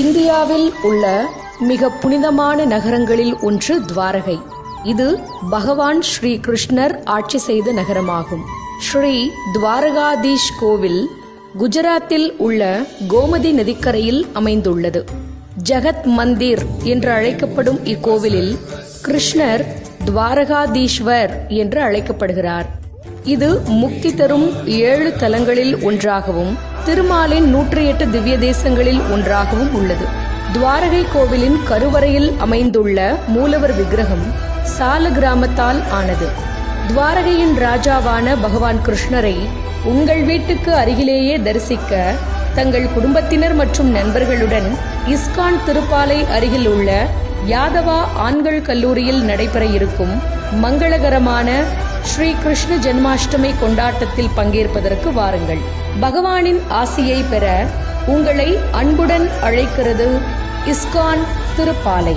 இந்தியாவில் உள்ள மிக புனிதமான நகரங்களில் ஒன்று துவாரகை. இது பகவான் ஸ்ரீ கிருஷ்ணர் ஆட்சி செய்த நகரமாகும். ஸ்ரீ துவாரகாதீஷ் கோவில் குஜராத்தில் உள்ள கோமதி நதிக்கரையில் அமைந்துள்ளது. ஜகத் மந்திர் என்று அழைக்கப்படும் இக்கோவிலில் கிருஷ்ணர் துவாரகாதீஸ்வர் என்று அழைக்கப்படுகிறார். இது முக்தி தரும் ஏழு தலங்களில் ஒன்றாகவும் திருமாலின் நூற்றி எட்டு திவ்ய தேசங்களில் ஒன்றாகவும் உள்ளது. துவாரகை கோவிலின் கருவறையில் அமைந்துள்ள மூலவர் விக்கிரகம் சால கிராமத்தால் ஆனது. துவாரகையின் ராஜாவான பகவான் கிருஷ்ணரை உங்கள் வீட்டுக்கு அருகிலேயே தரிசிக்க தங்கள் குடும்பத்தினர் மற்றும் நண்பர்களுடன் இஸ்கான் திருப்பாலை அருகில் உள்ள யாதவா ஆண்கள் கல்லூரியில் நடைபெற இருக்கும் மங்களகரமான ஸ்ரீ கிருஷ்ண ஜென்மாஷ்டமி கொண்டாட்டத்தில் பங்கேற்பதற்கு வாருங்கள். பகவானின் ஆசியை பெற உங்களை அன்புடன் அழைக்கிறது இஸ்கான் திருப்பாலை.